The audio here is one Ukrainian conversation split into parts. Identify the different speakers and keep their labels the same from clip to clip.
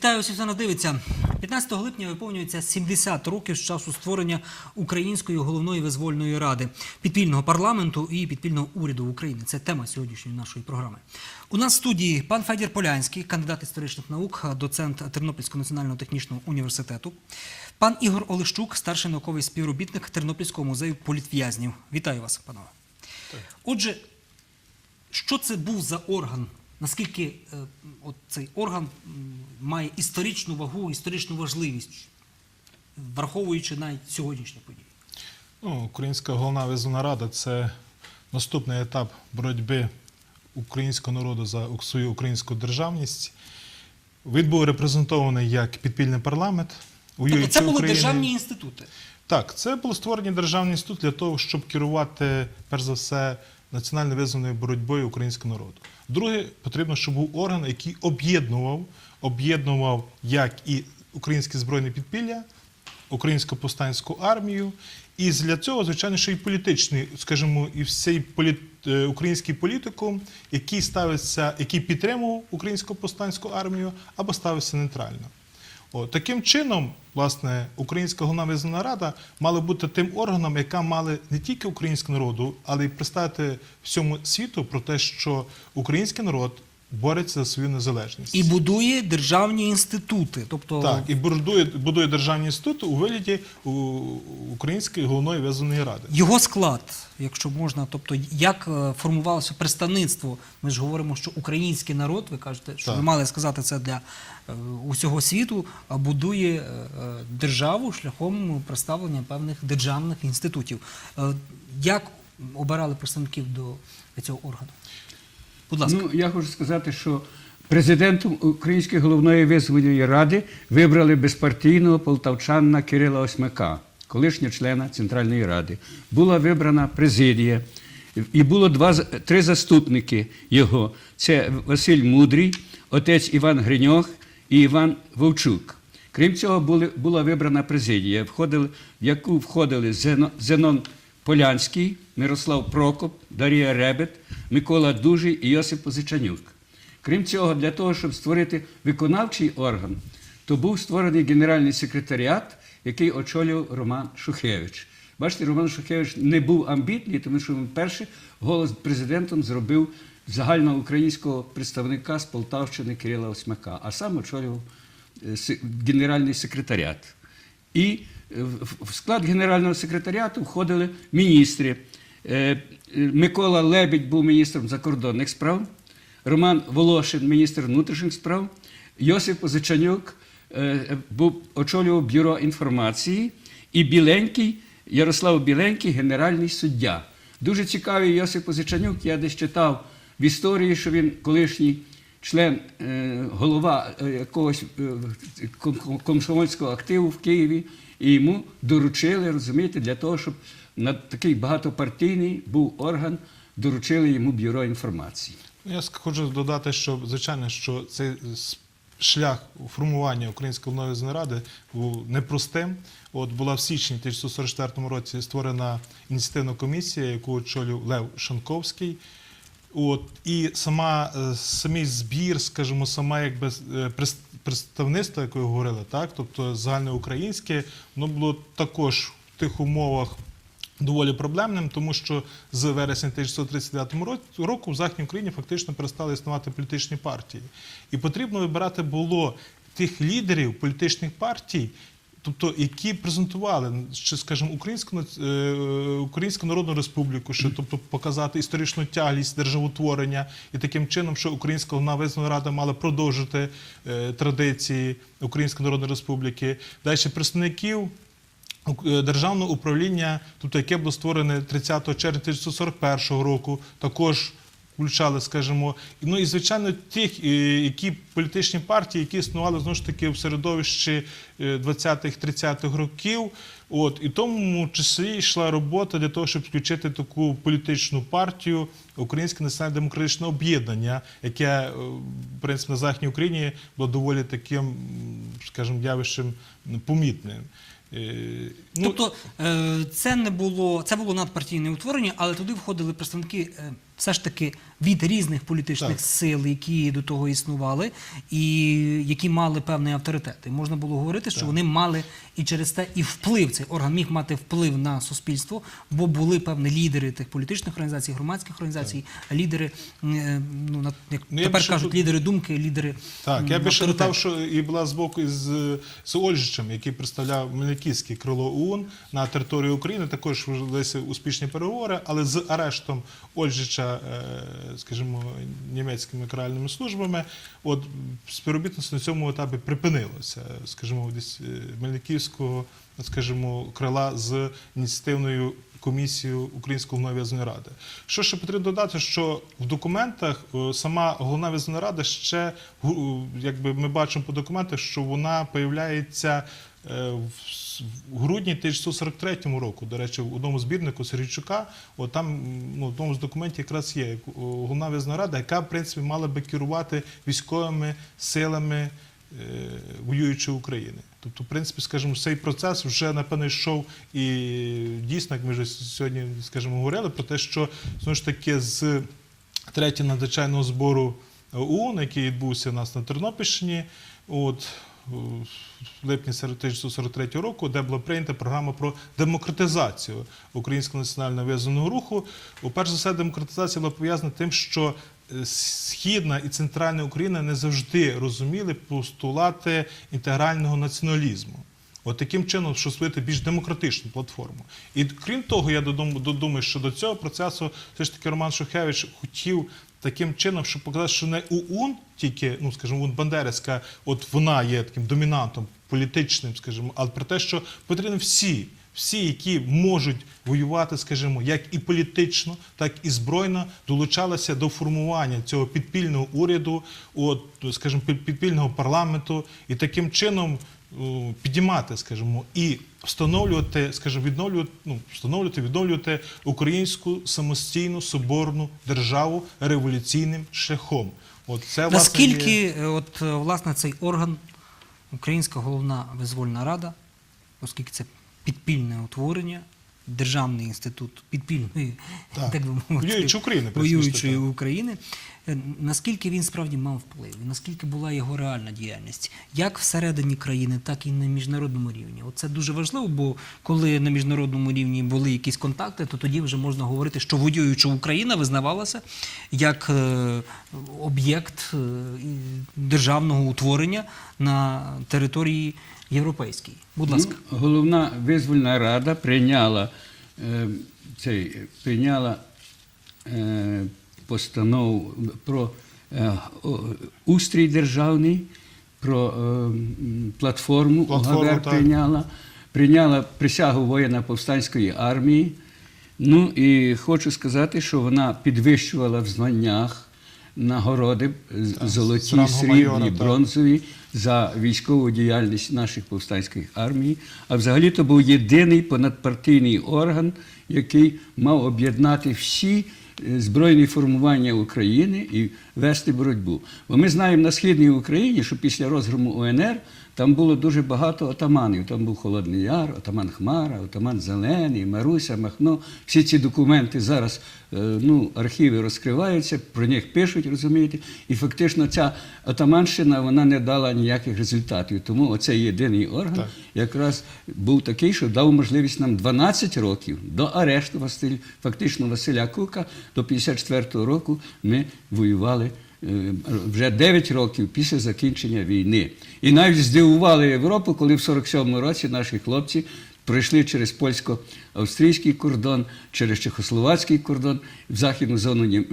Speaker 1: Вітаю усіх, хто нас дивиться. 15 липня виповнюється 70 років з часу створення Української головної визвольної ради, підпільного парламенту і підпільного уряду України. Це тема сьогоднішньої нашої програми. У нас в студії пан Федір Полянський, кандидат історичних наук, доцент Тернопільського національного технічного університету, пан Ігор Олещук, старший науковий співробітник Тернопільського музею політв'язнів. Вітаю вас, панове. Отже, що це був за орган? Наскільки е, от цей орган має історичну вагу, історичну важливість, враховуючи навіть сьогоднішні події?
Speaker 2: Ну, Українська головна визвольна рада це наступний етап боротьби українського народу за свою українську державність. Він був репрезентований як підпільний парламент.
Speaker 1: Тобто це були
Speaker 2: України.
Speaker 1: державні інститути.
Speaker 2: Так, це були створені державні інститути для того, щоб керувати, перш за все, національно визваною боротьбою українського народу. Друге, потрібно, щоб був орган, який об'єднував, об'єднував як і українське збройне підпілля, українську повстанську армію, і для цього, звичайно, що і політичний, скажімо, і всей політ, е, український політикум, який ставиться, який підтримував українську повстанську армію або ставився нейтрально. О, таким чином, власне, Українська головна визнана рада мала бути тим органом, яка мала не тільки українську народу, але й представити всьому світу про те, що український народ бореться за свою незалежність.
Speaker 1: І будує державні інститути. Тобто,
Speaker 2: Так, і будує, будує державні інститути у вигляді Української головної визвольної ради.
Speaker 1: його склад, якщо можна, тобто як е, формувалося представництво. Ми ж говоримо, що український народ, ви кажете, що
Speaker 2: Так.
Speaker 1: ви мали сказати це для е, усього світу, будує е, державу шляхом представлення певних державних інститутів. Як обирали представників до цього органу? Будь ласка.
Speaker 3: Ну, я хочу сказати, що президентом Української головної визвольної ради вибрали безпартійного полтавчанина Кирила Осьмака, колишнього члена Центральної ради. Була вибрана президія, і було два, три заступники його. Це Василь Мудрий, отець Іван Гриньох і Іван Вовчук. Крім цього, були, була вибрана президія, входили, в яку входили Зено- Зенон Полянський, Мирослав Прокоп, Дарія Ребет, Микола Дужий і Йосип Позичанюк. Крім цього, для того, щоб створити виконавчий орган, то був створений генеральний секретаріат, який очолював Роман Шухевич. Бачите, Роман Шухевич не був амбітний, тому що він перший голос президентом зробив загальноукраїнського представника з Полтавщини Кирила Осьмака, а сам очолював е, генеральний секретаріат. І в- склад генерального секретаріату входили міністри. Е, Микола Лебідь був міністром закордонних справ, Роман Волошин, міністр внутрішніх справ, Йосип Позичанюк е, був, очолював бюро інформації, і Біленький, Ярослав Біленький, генеральний суддя. Дуже цікавий Йосип Позичанюк, я десь читав в історії, що він колишній член, е, голова е, якогось е, комсомольського активу в Києві, і йому доручили, розумієте, для того, щоб на такий багатопартійний був орган, доручили йому бюро інформації.
Speaker 2: Я хочу додати, що звичайно, що цей шлях формування Української визвольної ради був непростим. От була в січні 1944 році створена ініціативна комісія, яку очолював Лев Шанковський. От і сама е, самий збір, скажімо, сама якби е, представництво, ви говорили, так, тобто загальноукраїнське, воно було також в тих умовах доволі проблемним, тому що з вересня 1939 ро- року в Західній Україні фактично перестали існувати політичні партії. І потрібно вибирати було тих лідерів політичних партій, тобто які презентували ще, скажімо, Українську, е, Українську Народну Республіку, що тобто показати історичну тяглість державотворення, і таким чином, що Українська головна визвольна рада мала продовжити е, традиції Української Народної Республіки. Далі представників е, державного управління, тобто яке було створене 30 червня 1941 року, також включали, скажімо, ну і звичайно тих, е, які політичні партії, які існували знову ж таки в середовищі е, 20-30-х років. От і тому числі йшла робота для того, щоб включити таку політичну партію Українське національно-демократичне об'єднання, яке е, в принципі на Західній Україні було доволі таким, скажімо, явищем помітним. Е, ну,
Speaker 1: Тобто е, це не було, це було надпартійне утворення, але туди входили представники е, все ж таки від різних політичних
Speaker 2: Так.
Speaker 1: сил, які до того існували, і які мали певний авторитет. І можна було говорити, що вони мали і через те і вплив. Цей орган міг мати вплив на суспільство, бо були певні лідери тих політичних організацій, громадських організацій, лідери, е, ну на як
Speaker 2: Ну,
Speaker 1: тепер кажуть, лідери думки, лідери
Speaker 2: Так, я би ще додав, що і була з боку з, з Ольжичем, який представляв Мельниківське крило ОУН на території України. Також велися успішні переговори, але з арештом Ольжича, е, скажімо, німецькими каральними службами, от співробітництво на цьому етапі припинилося, скажімо, десь е, Мельниківського, скажімо, крила з ініціативною комісією Української головної в'язної ради. Що ще потрібно додати, що в документах е, сама головна в'язна рада ще якби ми бачимо по документах, що вона появляється в грудні 1943 року. До речі, в одному збірнику Сергійчука, от там ну, в одному з документів якраз є головна в'язна рада, яка в принципі мала би керувати військовими силами е, воюючої України. Тобто, в принципі, скажімо, цей процес вже напевно йшов і дійсно, як ми вже сьогодні скажімо, говорили про те, що знову ж таки з третього надзвичайного збору ООН, який відбувся у нас на Тернопільщині, от е, в липні 1943 року, де була прийнята програма про демократизацію українського національного в'язаного руху. уперше перш за все, демократизація була пов'язана тим, що е, Східна і центральна Україна не завжди розуміли постулати інтегрального націоналізму. От таким чином, що створити більш демократичну платформу. І крім того, я додумаю, що до цього процесу все ж таки Роман Шухевич хотів таким чином, щоб показати, що не УУН, тільки, ну скажімо, УН Бандерівська, от вона є таким домінантом політичним, скажімо, але про те, що потрібно всі. Всі, які можуть воювати, скажімо, як і політично, так і збройно, долучалися до формування цього підпільного уряду, от, скажімо, підпільного парламенту, і таким чином підіймати, скажімо, і встановлювати, скажімо, відновлювати, ну, встановлювати, відновлювати українську самостійну соборну державу революційним шляхом. От це власне,
Speaker 1: Наскільки
Speaker 2: є...
Speaker 1: е, от е, власне цей орган, Українська головна визвольна рада, оскільки це підпільне утворення, державний інститут підпільної
Speaker 2: Так.
Speaker 1: так би мовити,
Speaker 2: Воюючої України,
Speaker 1: воюючої. України, е, наскільки він справді мав вплив, наскільки була його реальна діяльність, як всередині країни, так і на міжнародному рівні. От це дуже важливо, бо коли на міжнародному рівні були якісь контакти, то тоді вже можна говорити, що воююча Україна визнавалася як е, об'єкт е, державного утворення на території європейській. Будь ласка.
Speaker 3: Ну, головна визвольна рада прийняла, е, цей, прийняла е, постанову про е, устрій державний, про е, платформу,
Speaker 2: Платформу,
Speaker 3: прийняла, прийняла присягу воєнно повстанської армії. Ну і хочу сказати, що вона підвищувала в званнях нагороди з золоті, срібні,
Speaker 2: майора,
Speaker 3: бронзові за військову діяльність наших повстанських армій. А взагалі то був єдиний понадпартійний орган, який мав об'єднати всі е, збройні формування України і вести боротьбу. Бо ми знаємо на східній Україні, що після розгрому УНР там було дуже багато отаманів. Там був Холодний Яр, отаман Хмара, отаман Зелений, Маруся, Махно. Всі ці документи зараз е, ну, архіви розкриваються, про них пишуть, розумієте. І фактично ця отаманщина вона не дала ніяких результатів. Тому оцей єдиний орган
Speaker 2: Так.
Speaker 3: якраз був такий, що дав можливість нам 12 років до арешту Василь, фактично Василя Кука до 54-го року ми воювали. Е, Вже 9 років після закінчення війни. І навіть здивували Європу, коли в 47-му році наші хлопці пройшли через польсько-австрійський кордон, через чехословацький кордон, в західну зону е,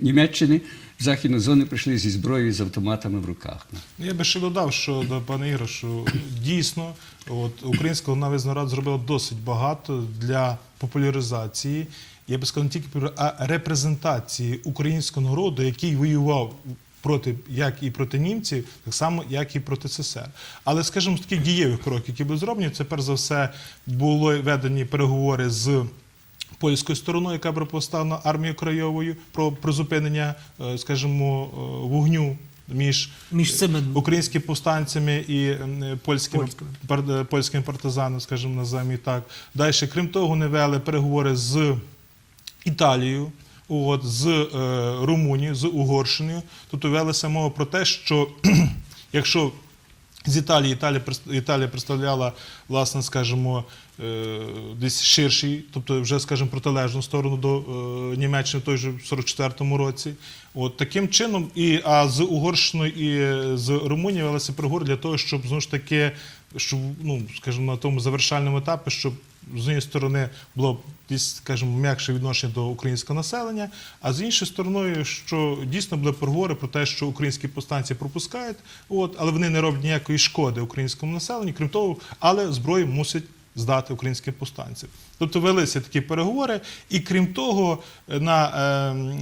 Speaker 3: Німеччини, в західну зону прийшли зі зброєю з автоматами в руках.
Speaker 2: Я би ще додав, що до пана Ігоря, що дійсно от, Українська головна визвольна рада зробила досить багато для популяризації, я би сказав, не тільки а репрезентації українського народу, який воював проти як і проти німців, так само як і проти СССР. Але, скажімо, з таких дієвих кроків, які були зроблені, це перш за все були ведені переговори з польською стороною, яка б поставлена армією краєвою про призупинення, е, скажімо, е, вогню між,
Speaker 1: Між цими
Speaker 2: українськими повстанцями і м, польськими,
Speaker 1: Польськими.
Speaker 2: пар- е, польськими партизанами, скажімо, називаємо і так. Далі, крім того, вони вели переговори з Італією. от, з е, Румунією, з Угорщиною. Тобто велася мова про те, що якщо з Італії Італія, Італія представляла, власне, скажімо, е, десь ширший, тобто вже, скажімо, протилежну сторону до е, Німеччини в той же 44-му році. От таким чином, і, а з Угорщиною і е, з Румунією велися переговори для того, щоб знову ж таки, щоб, ну, скажімо, на тому завершальному етапі, щоб з однієї сторони було десь, скажімо, м'якше відношення до українського населення, а з іншої сторони, що дійсно були переговори про те, що українські повстанці пропускають, от, але вони не роблять ніякої шкоди українському населенню, крім того, але зброю мусять здати українські повстанці. Тобто велися такі переговори, і крім того, на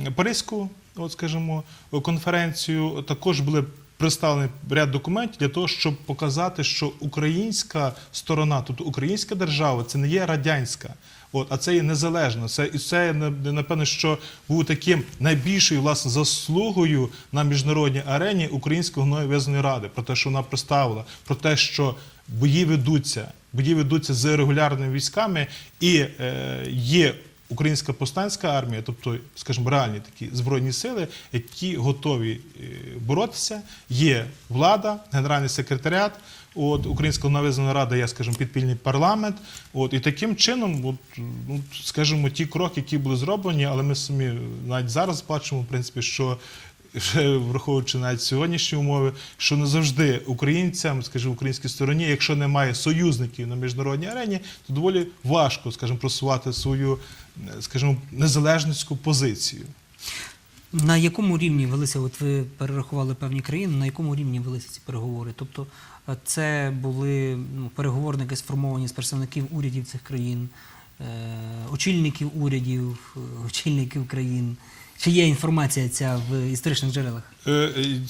Speaker 2: е, Паризьку, от скажімо, конференцію також були представлений ряд документів для того, щоб показати, що українська сторона, тобто українська держава, це не є радянська. От, а це є незалежно. Це і це на- напевно, що був таким найбільшою власне заслугою на міжнародній арені Української гної визнаної ради про те, що вона представила, про те, що бої ведуться, бої ведуться з регулярними військами, і е, є українська повстанська армія, тобто, скажімо, реальні такі збройні сили, які готові е, боротися. Є влада, генеральний секретаріат. От Українська новизна рада, є, скажімо, підпільний парламент. От і таким чином, от, ну, скажімо, ті кроки, які були зроблені, але ми самі навіть зараз бачимо, в принципі, що враховуючи навіть сьогоднішні умови, що не завжди українцям, скажімо, українській стороні, якщо немає союзників на міжнародній арені, то доволі важко, скажімо, просувати свою, скажімо, незалежницьку позицію.
Speaker 1: На якому рівні велися, от ви перерахували певні країни, на якому рівні велися ці переговори? Тобто е, це були ну, переговорники сформовані з представників урядів цих країн, е, очільників урядів, е, очільників країн. Чи є інформація ця в історичних джерелах?
Speaker 2: Е, е,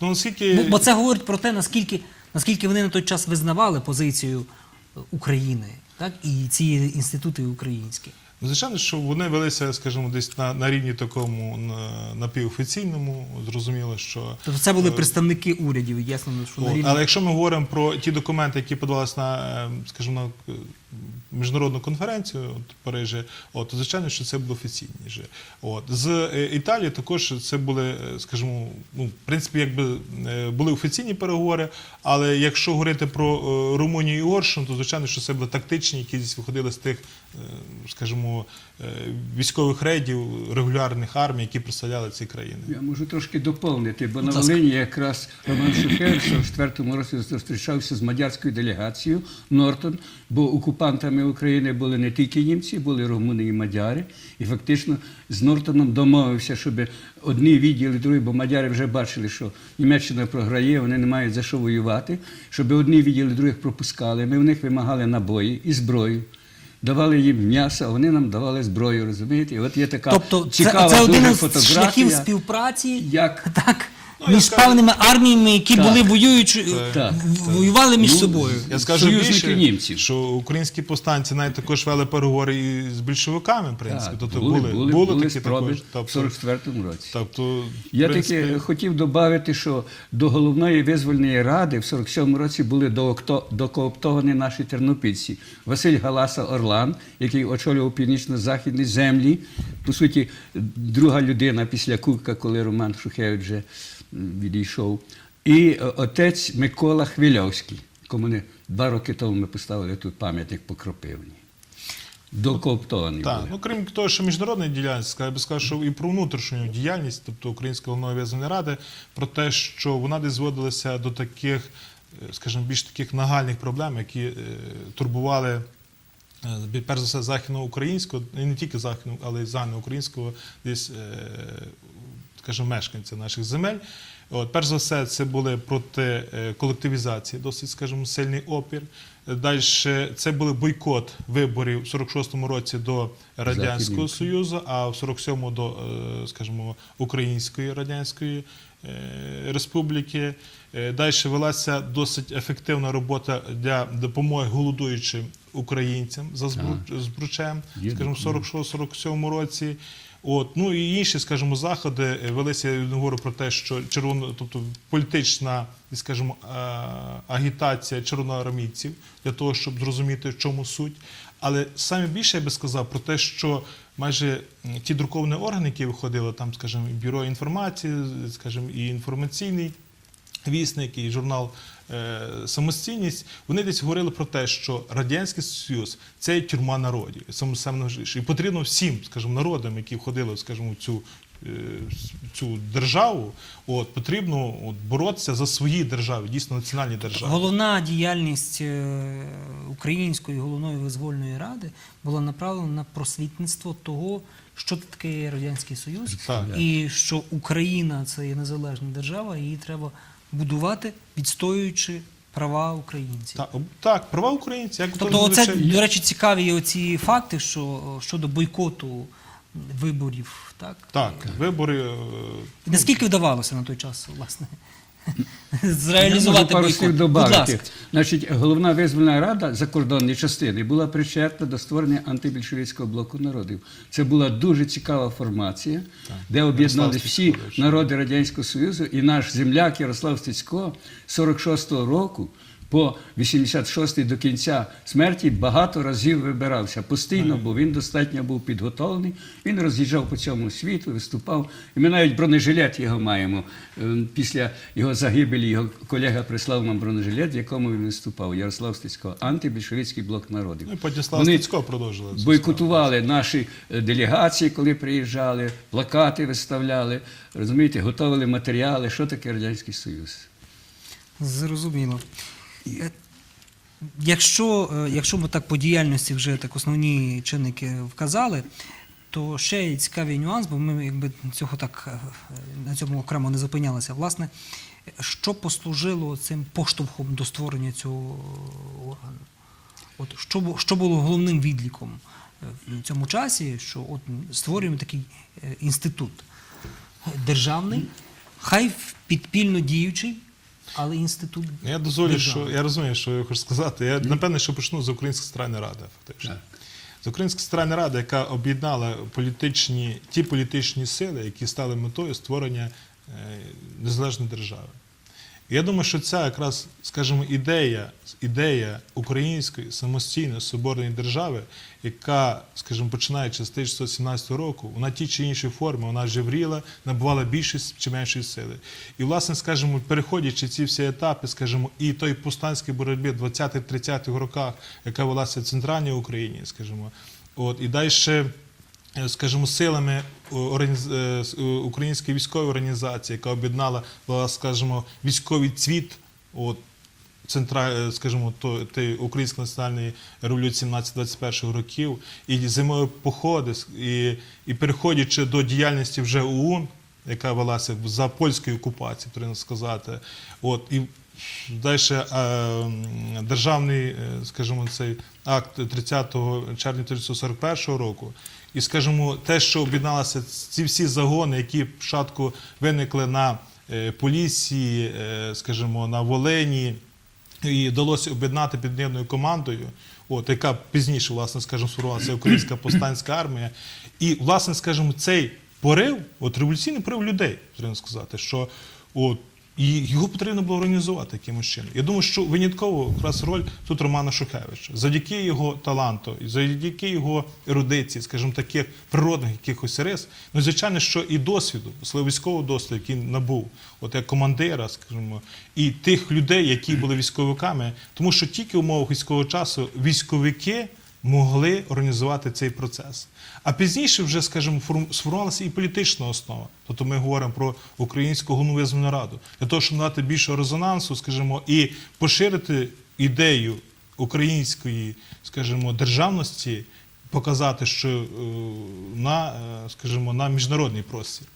Speaker 2: Ну, наскільки...
Speaker 1: Бо, бо це говорить про те, наскільки, наскільки вони на той час визнавали позицію України, так, і ці інститути українські.
Speaker 2: Ну, Звичайно, що вони велися, скажімо, десь на, на рівні такому на, напівофіційному. Зрозуміло, що
Speaker 1: Тобто це були
Speaker 2: Е,
Speaker 1: представники урядів, ясно, що на
Speaker 2: От,
Speaker 1: рівні.
Speaker 2: Але якщо ми говоримо про ті документи, які подавалися на, е, скажімо, на е, міжнародну конференцію от, в Парижі, от, то звичайно, що це були офіційні. Вже. От. З Італії також це були, скажімо, ну, в принципі, якби були офіційні переговори, але якщо говорити про Румунію і Угорщину, то звичайно, що це були тактичні, які десь виходили з тих, скажімо, е, військових рейдів регулярних армій, які представляли ці країни.
Speaker 3: Я можу трошки доповнити, бо на. Волині якраз Роман Шухевич в 44-му році зустрічався з мадярською делегацією Нортон, бо окупантами України були не тільки німці, були румуни і мадяри. І фактично з Нортоном домовився, щоб одні відділи, другі, бо мадяри вже бачили, що Німеччина програє, вони не мають за що воювати, щоб одні відділи других пропускали. Ми в них вимагали набої і зброю. Давали їм м'ясо, а вони нам давали зброю, розумієте? І от є така
Speaker 1: Тобто
Speaker 3: цікава
Speaker 1: це це
Speaker 3: дуже
Speaker 1: із
Speaker 3: фотографія.
Speaker 1: шляхів співпраці
Speaker 3: Як
Speaker 1: так, між певними арміями, які
Speaker 3: Так.
Speaker 1: були воюючи,
Speaker 3: Так,
Speaker 1: в- воювали між
Speaker 3: Ну,
Speaker 1: собою.
Speaker 2: Я скажу більше,
Speaker 3: німців.
Speaker 2: що українські повстанці навіть також вели переговори і з більшовиками, в принципі.
Speaker 3: Так,
Speaker 2: тобто
Speaker 3: були,
Speaker 2: були,
Speaker 3: були,
Speaker 2: такі
Speaker 3: спроби
Speaker 2: також.
Speaker 3: в
Speaker 2: Тобто,
Speaker 3: 44-му році.
Speaker 2: тобто,
Speaker 3: Я таки хотів додати, що до головної визвольної ради в 47-му році були докооптовані наші тернопільці. Василь Галаса Орлан, який очолював північно-західні землі, по суті, друга людина після Курка, коли Роман Шухевич вже відійшов. І е, отець Микола Хвильовський, кому не два роки тому ми поставили тут пам'ятник по Кропивні. Докооптовані
Speaker 2: Так,
Speaker 3: були.
Speaker 2: ну крім того, що міжнародна діяльність, я би сказав, що і про внутрішню діяльність, тобто Української головної в'язаної ради, про те, що вона десь зводилася до таких, е, скажімо, більш таких нагальних проблем, які е, турбували. Перш за все, західноукраїнського, не тільки західного, але й загальноукраїнського десь, скажімо, мешканця наших земель. От, перш за все, це були проти е, колективізації, досить, скажімо, сильний опір. Далі це були бойкот виборів в 46-му році до Радянського Союзу, а в 47-му до, е, скажімо, Української Радянської е, Республіки. Далі велася досить ефективна робота для допомоги голодуючим українцям за збру- збручем, скажімо, в 46-47 році. От, ну і інші, скажімо, заходи е, велися. Я говорю про те, що червоно, тобто політична, скажімо, е, агітація червоноармійців для того, щоб зрозуміти, в чому суть. Але саме більше я би сказав про те, що майже ті друковані органи, які виходили, там, скажімо, бюро інформації, скажімо, і інформаційний вісник, і журнал е, Самостійність, вони десь говорили про те, що Радянський Союз це тюрма народів, саме. І потрібно всім, скажімо, народам, які входили, скажімо, в цю. е, Цю державу, от потрібно от, боротися за свої держави, дійсно національні держави.
Speaker 1: Головна діяльність е, Української головної визвольної ради була направлена на просвітництво того, що таке Радянський Союз,
Speaker 2: Так.
Speaker 1: і що Україна це є незалежна держава, її треба будувати, відстоюючи права українців.
Speaker 2: Так, так, права українців. Як
Speaker 1: Тобто,
Speaker 2: то
Speaker 1: оце,
Speaker 2: лише-
Speaker 1: до речі, цікаві оці факти, що щодо бойкоту виборів, так?
Speaker 2: так, вибори. е,
Speaker 1: наскільки вдавалося на той час, власне,
Speaker 3: Я
Speaker 1: зреалізувати
Speaker 3: можу пару слів добавити. Значить, головна визвольна рада закордонної частини була причетна до створення антибільшовицького блоку народів. Це була дуже цікава формація, де об'єднали всі народи Радянського Союзу, і наш земляк Ярослав Стецько 46-го року. По 86-й до кінця смерті багато разів вибирався постійно, бо він достатньо був підготовлений. Він роз'їжджав по цьому світу, виступав. І ми навіть бронежилет його маємо. Е, Після його загибелі його колега прислав нам бронежилет, в якому він виступав. Ярослав Стецько, антибільшовицький блок народів.
Speaker 2: Ну, і Подіслав Стецько продовжили.
Speaker 3: бойкотували наші е, делегації, коли приїжджали, плакати виставляли, розумієте, готували матеріали, що таке Радянський Союз.
Speaker 1: Зрозуміло. Якщо, е, якщо ми так по діяльності вже так основні чинники вказали, то ще є цікавий нюанс, бо ми якби цього так е, на цьому окремо не зупинялися. Власне, що послужило цим поштовхом до створення цього органу? От що, що було головним відліком е, в цьому часі, що от створюємо такий інститут державний, хай підпільно діючий, але інститут.
Speaker 2: Я дозволю, що я розумію, що я хочу сказати. Я напевне, що почну з Української центральної ради, фактично. З Української центральної ради, яка об'єднала політичні, ті політичні сили, які стали метою створення е, незалежної держави. Я думаю, що ця якраз, скажімо, ідея, ідея української самостійної соборної держави, яка, скажімо, починаючи з 1917 року, вона ті чи інші форми, вона жевріла, набувала більшість чи меншої сили. І, власне, скажімо, переходячи ці всі етапи, скажімо, і той повстанській боротьбі 20-30-х роках, яка велася в центральній Україні, скажімо, от і далі скажімо, силами е, е, е, української військової організації, яка об'єднала, скажімо, військовий цвіт, от, центра, е, скажімо, то, української національної революції 17-21 років, і зимові походи, і, і переходячи до діяльності вже ОУН, яка велася за польською окупацією, потрібно сказати, от, і Далі державний, е, скажімо, цей акт 30 червня 1941 року. І, скажімо, те, що об'єдналися ці всі загони, які спочатку виникли на е, Поліссі, е, скажімо, на Волині, і вдалося об'єднати під одною командою, от, яка пізніше, власне, скажімо, сформувалася Українська повстанська армія. І, власне, скажімо, цей порив, от революційний порив людей, треба сказати, що от, і його потрібно було організувати якимось чином. Я думаю, що винятково якраз роль тут Романа Шухевича. Завдяки його таланту, завдяки його ерудиції, скажімо, таких природних якихось рис, ну, звичайно, що і досвіду, особливо військового досвіду, який набув, от як командира, скажімо, і тих людей, які були військовиками, тому що тільки в умовах військового часу військовики могли організувати цей процес. А пізніше вже, скажімо, форм- сформувалася і політична основа. Тобто ми говоримо про українську визвольну раду для того, щоб надати більше резонансу, скажімо, і поширити ідею української, скажімо, державності, показати, що е, на, е, скажімо, на міжнародний простір.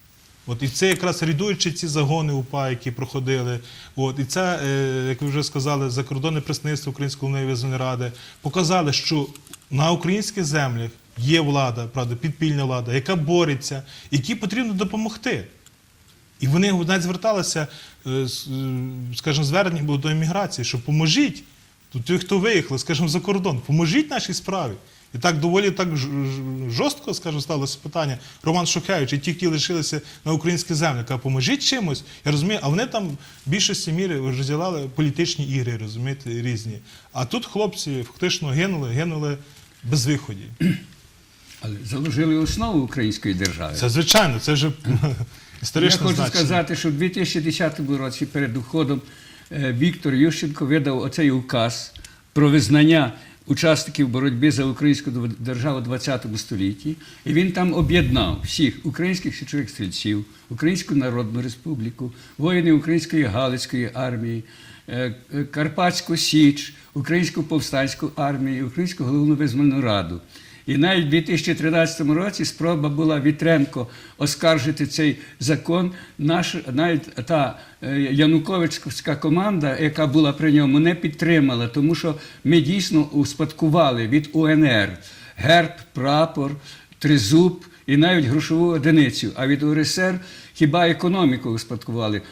Speaker 2: От і це якраз рядуючи ці загони УПА, які проходили. От і це, е, як ви вже сказали, закордонне представництво Української визвольної ради показали, що на українських землях є влада, правда, підпільна влада, яка бореться, якій потрібно допомогти. І вони навіть зверталися, е, е, скажімо, звернення було до еміграції, що поможіть ті, хто виїхали, скажімо, за кордон, поможіть нашій справі. І так доволі так жорстко, скажімо, сталося питання. Роман Шухевич і ті, які лишилися на українській землі, каже, поможіть чимось. Я розумію, а вони там в більшості міри розділяли політичні ігри, розумієте, різні. А тут хлопці фактично гинули, гинули безвиході.
Speaker 3: Але заложили основу української держави.
Speaker 2: Це звичайно, це вже
Speaker 3: історично.
Speaker 2: Я
Speaker 3: хочу
Speaker 2: значення.
Speaker 3: сказати, що в 2010 році перед уходом е, Віктор Ющенко видав оцей указ про визнання учасників боротьби за українську державу в ХХ столітті. І він там об'єднав всіх українських січових стрільців, Українську Народну Республіку, воїнів Української Галицької армії, Карпатську Січ, Українську повстанську армію, Українську головну визвольну раду. І навіть в 2013 році спроба була Вітренко оскаржити цей закон. Наш навіть та е, Януковичська команда, яка була при ньому, не підтримала, тому що ми дійсно успадкували від УНР герб, прапор, тризуб і навіть грошову одиницю. А від УРСР хіба економіку успадкували.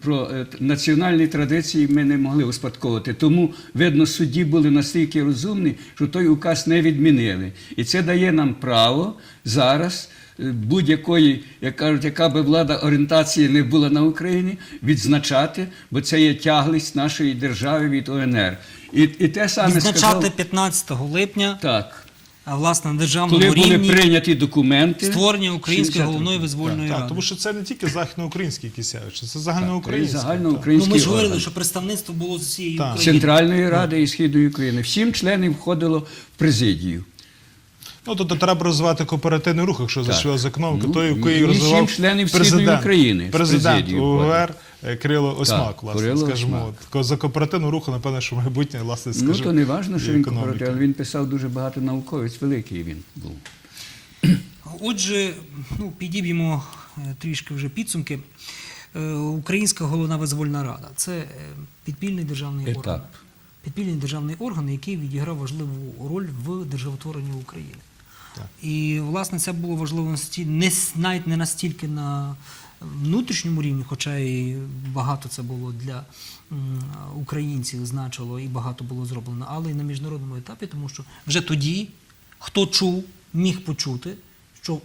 Speaker 3: Про- е, національні традиції ми не могли успадковувати. Тому, видно, судді були настільки розумні, що той указ не відмінили. І це дає нам право зараз е, будь-якої, як кажуть, яка би влада орієнтації не була на Україні, відзначати, бо це є тяглість нашої держави від ОНР. І, і те саме
Speaker 1: Відзначати
Speaker 3: сказав,
Speaker 1: 15 липня,
Speaker 3: так,
Speaker 1: власне на державному
Speaker 3: коли були прийняті документи
Speaker 1: створення Української
Speaker 3: 60
Speaker 1: головної визвольної
Speaker 2: Так,
Speaker 1: ради.
Speaker 2: тому що це не тільки західноукраїнські якісь явища, це
Speaker 3: Так,
Speaker 2: загальноукраїнське.
Speaker 3: це.
Speaker 1: Ну,
Speaker 3: загальноукраїнський
Speaker 1: ми ж говорили, що представництво було з усієї
Speaker 2: Так.
Speaker 1: України.
Speaker 3: Центральної Ради і Східної України. Всім членів входило в президію.
Speaker 2: Ну, тобто треба розвивати кооперативний рух, якщо
Speaker 3: Так.
Speaker 2: зайшла з економіки,
Speaker 3: Ну,
Speaker 2: той,
Speaker 3: і
Speaker 2: який
Speaker 3: сім
Speaker 2: розвивав
Speaker 3: членів Східної
Speaker 2: президент,
Speaker 3: України з
Speaker 2: президент
Speaker 3: президії
Speaker 2: УВР е, Кирило Осьмак, власне,
Speaker 3: Кирило
Speaker 2: скажімо.
Speaker 3: Осьмак.
Speaker 2: За кооперативну руху, напевно, що майбутнє, власне, скажімо,
Speaker 3: ну, то не важно, що він але він писав дуже багато науковець, великий він був.
Speaker 1: Отже, ну, підіб'ємо е, трішки вже підсумки. Е, Українська головна визвольна рада це е, підпільний державний
Speaker 3: Етап.
Speaker 1: орган. Підпільний державний орган, який відіграв важливу роль в державотворенні України.
Speaker 2: Так.
Speaker 1: І, власне, це було важливо навіть не настільки на внутрішньому рівні, хоча і багато це було для українців значило і багато було зроблено, але і на міжнародному етапі, тому що вже тоді хто чув, міг почути, що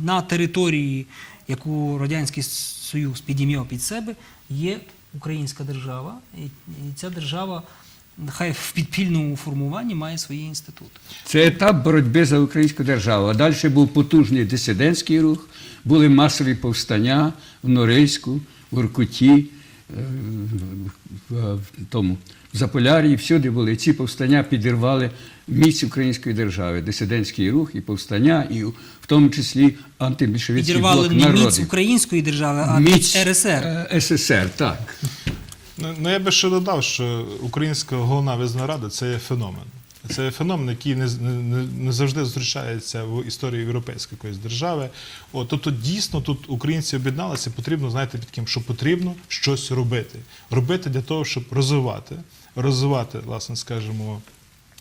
Speaker 1: на території, яку Радянський Союз підім'яв під себе, є українська держава, і ця держава. Нехай в підпільному формуванні має свої інститути.
Speaker 3: Це етап боротьби за українську державу. А далі був потужний дисидентський рух, були масові повстання в Норильську, в Оркуті, е, в тому в Заполяр'ї, всюди були. Ці повстання підірвали міць української держави, дисидентський рух і повстання, і в тому числі антибільшовицький
Speaker 1: Підірвали не міць
Speaker 3: народів.
Speaker 1: української держави, а міць РСР.
Speaker 3: е, СССР, так.
Speaker 2: Ну, ну, я би ще додав, що Українська головна визвольна рада це є феномен. Це є феномен, який не, не, не- завжди зустрічається в історії європейської якоїсь держави. От, тобто, дійсно, тут українці об'єдналися, потрібно, знаєте, під ким, що потрібно щось робити. Робити для того, щоб розвивати, розвивати, власне, скажімо,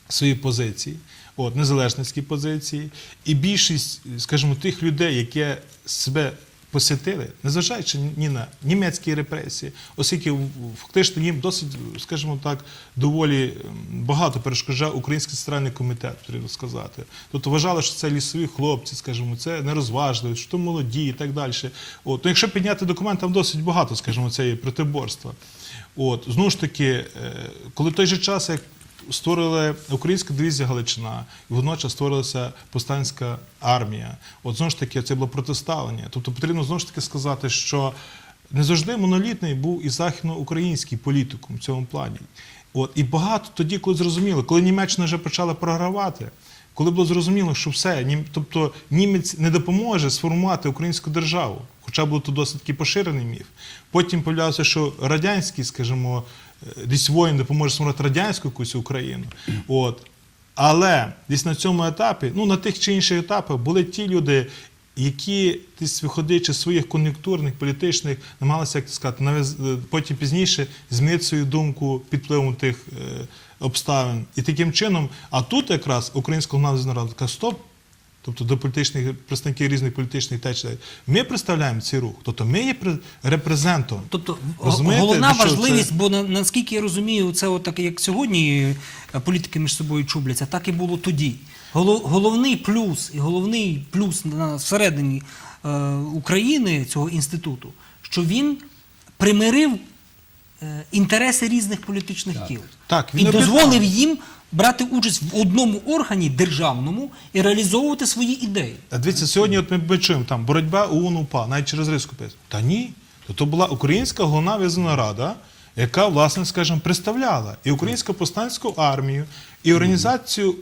Speaker 2: свої позиції, от, незалежницькі позиції. І більшість, скажімо, тих людей, які себе посвятили, незважаючи ні на німецькі репресії, оскільки фактично їм досить, скажімо так, доволі ем, багато перешкоджав Український центральний комітет, потрібно сказати. Тобто вважали, що це лісові хлопці, скажімо, це нерозважливі, що молоді і так далі. От, ну, якщо підняти документ, там досить багато, скажімо, цієї протиборства. От, знову ж таки, е, коли в той же час, як створили Українська дивізія Галичина, і водночас створилася повстанська армія. От знову ж таки, це було протиставлення. Тобто потрібно знову ж таки сказати, що не завжди монолітний був і західноукраїнський політикум в цьому плані. От, і багато тоді, коли зрозуміло, коли Німеччина вже почала програвати. Коли було зрозуміло, що все, тобто німець не допоможе сформувати українську державу, хоча було то досить таки поширений міф. Потім появлявся, що радянський, скажімо, е, десь воїн допоможе сформувати радянську якусь Україну. От. Але десь на цьому етапі, ну на тих чи інших етапах, були ті люди, які десь виходячи з своїх кон'юнктурних, політичних, намагалися, як сказати, навез- е, потім пізніше змінити свою думку під впливом тих е, обставин. І таким чином, а тут якраз українська головна рада така стоп. Тобто до політичних представників різних політичних течій. Ми представляємо цей рух. Тобто ми є пре- репрезентом.
Speaker 1: Тобто
Speaker 2: Розумієте,
Speaker 1: головна важливість,
Speaker 2: це?
Speaker 1: бо на- наскільки я розумію, це от так, як сьогодні е, політики між собою чубляться, так і було тоді. Головний плюс і головний плюс на всередині е, України цього інституту, що він примирив е, інтереси різних політичних кіл
Speaker 2: Так, він
Speaker 1: і дозволив їм брати участь в одному органі державному і реалізовувати свої ідеї.
Speaker 2: А дивіться, сьогодні от ми бачимо там боротьба ООН УПА, навіть через риску писати. Та ні. То, то була Українська головна в'язана рада, яка, власне, скажімо, представляла і Українську повстанську армію, і організацію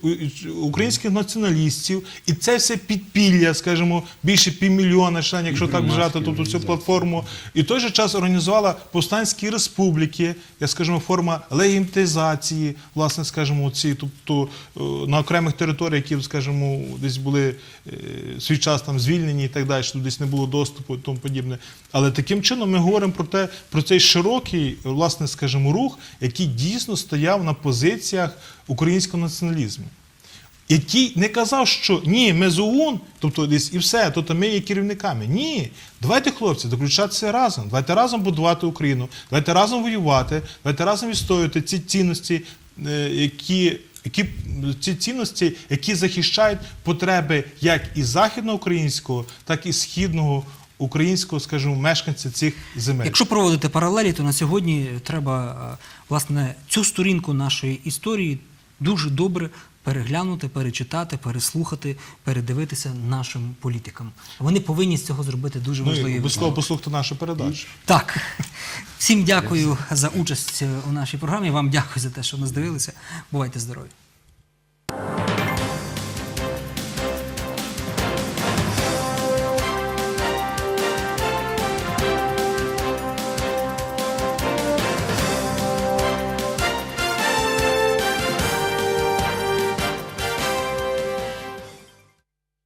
Speaker 2: українських націоналістів, і це все підпілля, скажімо, більше півмільйона членів, якщо так вважати, тобто цю платформу. І в той же час організувала повстанські республіки, я скажімо, форма легімтизації, власне, скажімо, ці, тобто е, на окремих територіях, які, скажімо, десь були е, свій час там звільнені і так далі, що десь не було доступу і тому подібне. Але таким чином ми говоримо про те, про цей широкий, власне, скажімо, рух, який дійсно стояв на позиціях українського націоналізму. Який не казав, що ні, ми з ОУН, тобто десь і все, тобто ми є керівниками. Ні, давайте, хлопці, доключатися разом. Давайте разом будувати Україну, давайте разом воювати, давайте разом відстоювати ці цінності, е, які, які ці цінності, які захищають потреби як і західноукраїнського, так і східного українського, скажімо, мешканця цих земель.
Speaker 1: Якщо проводити паралелі, то на сьогодні треба е, власне цю сторінку нашої історії дуже добре переглянути, перечитати, переслухати, передивитися нашим політикам. Вони повинні з цього зробити дуже
Speaker 2: Ну,
Speaker 1: важливі
Speaker 2: обов'язково
Speaker 1: висновки.
Speaker 2: послухати нашу передачу.
Speaker 1: Так, всім дякую за участь у нашій програмі. Вам дякую за те, що нас дивилися. Бувайте здорові.